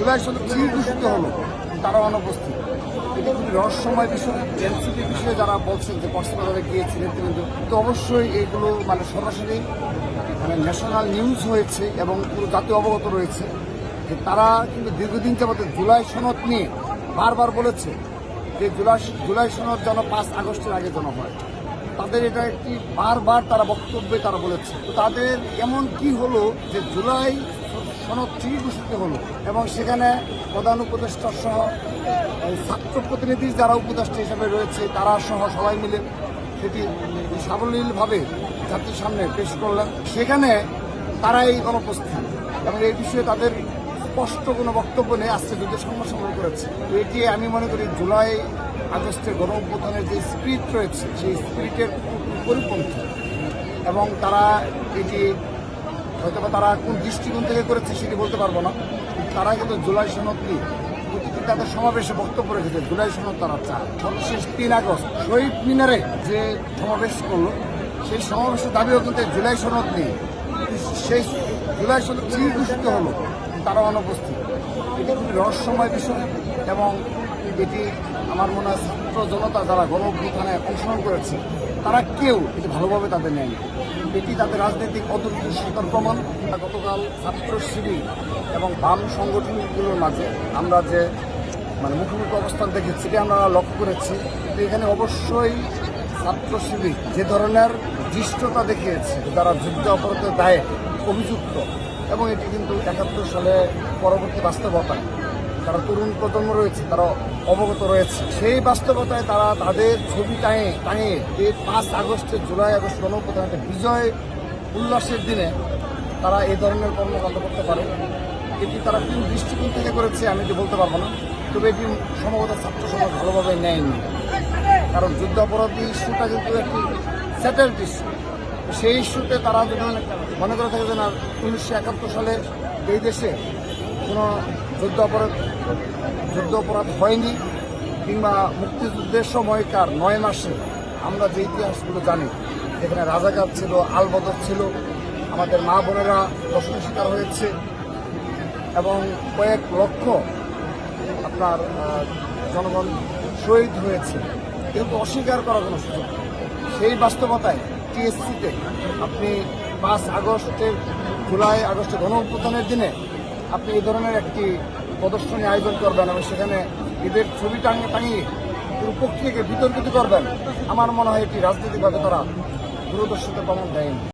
জুলাই সনদ কি ঘোষিত হলো? তারা অনুপস্থিত। এটা খুবই রহস্যময় বিষয়। এনসিপি বিষয়ে যারা বলছেন যে কক্সবাজারে গিয়েছিলেন কিন্তু তো অবশ্যই এগুলো মানে সরাসরি মানে ন্যাশনাল নিউজ হয়েছে এবং পুরো জাতীয় অবগত রয়েছে যে তারা কিন্তু দীর্ঘদিন যাবত জুলাই সনদ নিয়ে বারবার বলেছে যে জুলাই জুলাই সনদ যেন পাঁচ আগস্টের আগে যেন হয়। তাদের এটা একটি বারবার তারা বক্তব্যে তারা বলেছে। তো তাদের এমন কি হলো যে জুলাই সনদ ঠিক ঘোষিত হলো এবং সেখানে প্রধান উপদেষ্টা সহ ছাত্র প্রতিনিধি যারা উপদেষ্টা হিসেবে রয়েছে, তারা সহ সবাই মিলে সেটি সাবলীলভাবে জাতির সামনে পেশ করলেন। সেখানে তারা এই অনুপস্থিত এবং এই বিষয়ে তাদের স্পষ্ট কোনো বক্তব্য নেই, আজকে যুদ্ধের সম্মুখীন করেছে। এটি আমি মনে করি জুলাই আগস্টের গণ অভ্যুত্থানের যে স্পিরিট রয়েছে, সেই স্পিরিটের পরিপন্থী। এবং তারা এটি হয়তোবা তারা কোন দৃষ্টিকোণ থেকে করেছে সেটি বলতে পারব না। তারা কিন্তু জুলাই সনদ নিয়ে প্রতিটি তাদের সমাবেশে বক্তব্য রেখেছে, জুলাই সনদ তারা চায়। সর্বশেষ তিন আগস্ট, শহীদ মিনারে যে সমাবেশ করল, সেই সমাবেশের দাবিও কিন্তু জুলাই সনদ নিয়ে। সেই জুলাই সনদ কি ঘোষিত হলো তারা অনুপস্থিত। এটি খুবই রহস্যময় বিষয় এবং এটি আমার মনে হয় ছাত্র জনতা যারা গণ অভ্যুত্থানে অংশগ্রহণ করেছে, তারা কেউ এটি ভালোভাবে তাদের নেয়নি। এটি তাদের রাজনৈতিক অদূরদর্শিতার প্রমাণ। গতকাল ছাত্র শিবির এবং বাম সংগঠনগুলোর মাঝে আমরা যে মানে মুখোমুখি অবস্থান দেখেছি সেটি আমরা লক্ষ্য করেছি। এখানে অবশ্যই ছাত্র শিবির যে ধরনের দৃষ্টতা দেখিয়েছে যারা যুদ্ধ অপরাধের দায়ে অভিযুক্ত, এবং এটি কিন্তু একাত্তর সালে পরবর্তী বাস্তবতায় যারা তরুণ প্রজন্ম রয়েছে, তারা অবগত রয়েছে। সেই বাস্তবতায় তারা তাদের ছবি টাঙে টাঙিয়ে এই পাঁচ আগস্টে জুলাই আগস্ট গণপ্রধান একটা বিজয় উল্লাসের দিনে তারা এই ধরনের কর্মকাণ্ড করতে পারে। এটি তারা কোন দৃষ্টিকোণ থেকে করেছে, আমি এটি বলতে পারব না। তবে এটি সম্ভবত ছাত্র সমাজ ভালোভাবে নেয়নি। কারণ যুদ্ধাপরাধী ইস্যুটা কিন্তু একটি সেটেলড ইস্যু সেই ইস্যুতে তারা যদি মনে করে থাকে যে না, উনিশশো একাত্তর সালে এই দেশে কোনো যুদ্ধ অপরাধ যুদ্ধ অপরাধ হয়নি, কিংবা মুক্তিযুদ্ধের সময়কার নয় মাসে আমরা যে ইতিহাসগুলো জানি, এখানে রাজাকার ছিল, আলবদর ছিল, আমাদের মা বোনেরা দর্শন শিকার হয়েছে, এবং কয়েক লক্ষ আপনার জনগণ শহীদ হয়েছে। কিন্তু অস্বীকার করার কোনো সুযোগ সেই বাস্তবতায় টিএসসিতে আপনি পাঁচ আগস্টের, জুলাই আগস্টে গণ দিনে আপনি এই ধরনের একটি প্রদর্শনী আয়োজন করবেন এবং সেখানে ঈদের ছবি টাঙিয়ে টাঙিয়ে পুরো প্রক্রিয়াকে বিতর্কিত করবেন, আমার মনে হয় এটি রাজনৈতিকভাবে তারা দূরদর্শিতা প্রমাণ দেয়নি।